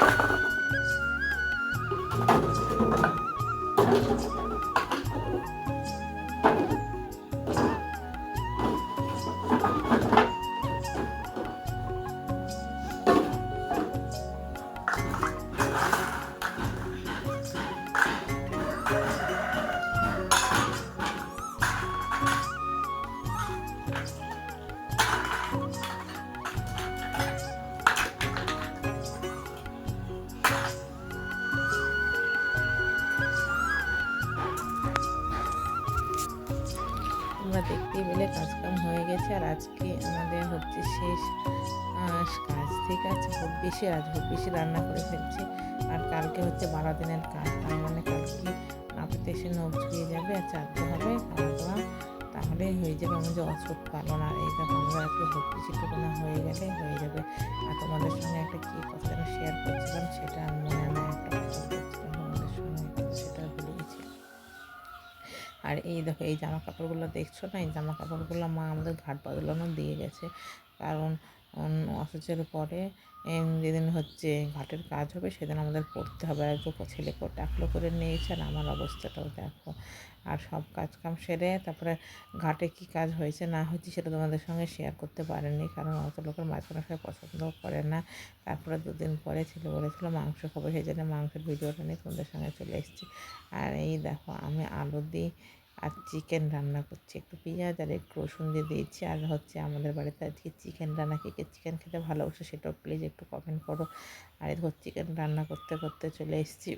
Thank you. তোমরা দেখতেই পেলে কাজকাম হয়ে গেছে। আর আজকে আমাদের হচ্ছে শেষ কাজ ঠিক আছে। খুব বেশি আজ খুব বেশি রান্না করে ফেলছি। আর কালকে হচ্ছে বারো দিনের কাজ। তার মানে কালকে নাপিতে এসে নখ ছুঁয়ে যাবে আর চারটে হবে খাওয়া দাওয়া। তাহলে হয়ে যাবে আমাদের অসুখ পালন। আর এই দেখো, আমরা একটু ভক্তি চিত্রকোনা হয়ে গেলে হয়ে যাবে। আর তোমাদের সঙ্গে একটা কী কথা যেন শেয়ার করছিলাম, সেটা আর আর এই দেখো, এই জামা কাপড়গুলো দেখছ না? এই জামা কাপড়গুলো মা আমাদের ঘাট বদলানো দিয়ে গেছে। কারণ অসুচের পরে যেদিন হচ্ছে ঘাটের কাজ হবে, সেদিন আমাদের পড়তে হবে। আর দুটো ছেলেকেও টাকলো করে নিয়েছে আর আমার অবস্থাটাও দেখো। আর সব কাজ কাম সেরে তারপরে ঘাটে কি কাজ হয়েছে না হয়েছে সেটা তোমাদের সঙ্গে শেয়ার করতে পারেনি, কারণ অত লোকের মাঝখানে সবাই পছন্দ করে না। তারপরে দুদিন পরে ছেলে বলেছিল মাংস খাব, সেই জন্য মাংসের ভিডিওটা নিয়ে তোমাদের সঙ্গে চলে এসেছি। আর এই দেখো, আমি আলু দিই আর চিকেন রান্না করছি। একটু পেঁয়াজ আর একটু রসুন দিয়ে দিয়েছি। আর হচ্ছে আমাদের বাড়িতে আজকে চিকেন রান্না। কে কে চিকেন খেতে ভালোবাসে সেটাও প্লিজ একটু কমেন্ট করো। আর এরকম চিকেন রান্না করতে করতে চলে এসেছি।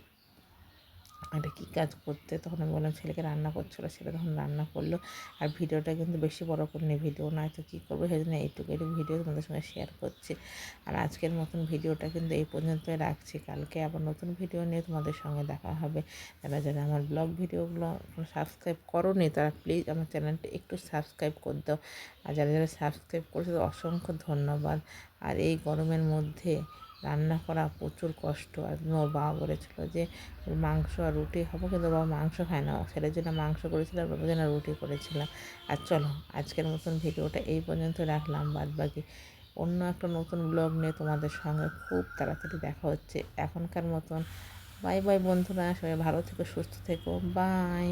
এটা কী কাজ করতে তখন আমি বললাম, ছেলেকে রান্না করছিল, সেটা তখন রান্না করল। আর ভিডিওটা কিন্তু বেশি বড় করে নিই, ভিডিও না তো কী করব? সেই জন্য এইটুকু একটু ভিডিও তোমাদের সঙ্গে শেয়ার করছি। আর আজকের মতন ভিডিওটা কিন্তু এই পর্যন্তই রাখছি। কালকে আবার নতুন ভিডিও নিয়ে তোমাদের সঙ্গে দেখা হবে। যারা যারা আমার ব্লগ ভিডিওগুলো সাবস্ক্রাইব করো নি তারা প্লিজ আমার চ্যানেলটা একটু সাবস্ক্রাইব করে দাও। আর যারা যারা সাবস্ক্রাইব করেছে, অসংখ্য ধন্যবাদ। আর এই গরমের মধ্যে রান্না করা প্রচুর কষ্ট। আর ওর বাবা বলেছিল যে, মাংস আর রুটি খাব কিন্তু বাবা মাংস খায় না। ছেলের জন্য মাংস করেছিলাম বাবার জন্য রুটি করেছিলাম আর চলো, আজকের মতন ভিডিওটা এই পর্যন্ত রাখলাম। বাদ বাকি অন্য একটা নতুন ব্লগ নিয়ে তোমাদের সঙ্গে খুব তাড়াতাড়ি দেখা হচ্ছে এখনকার মতন। বাই বাই বন্ধুরা, সবাই ভালো থেকো, সুস্থ থেকো। বাই।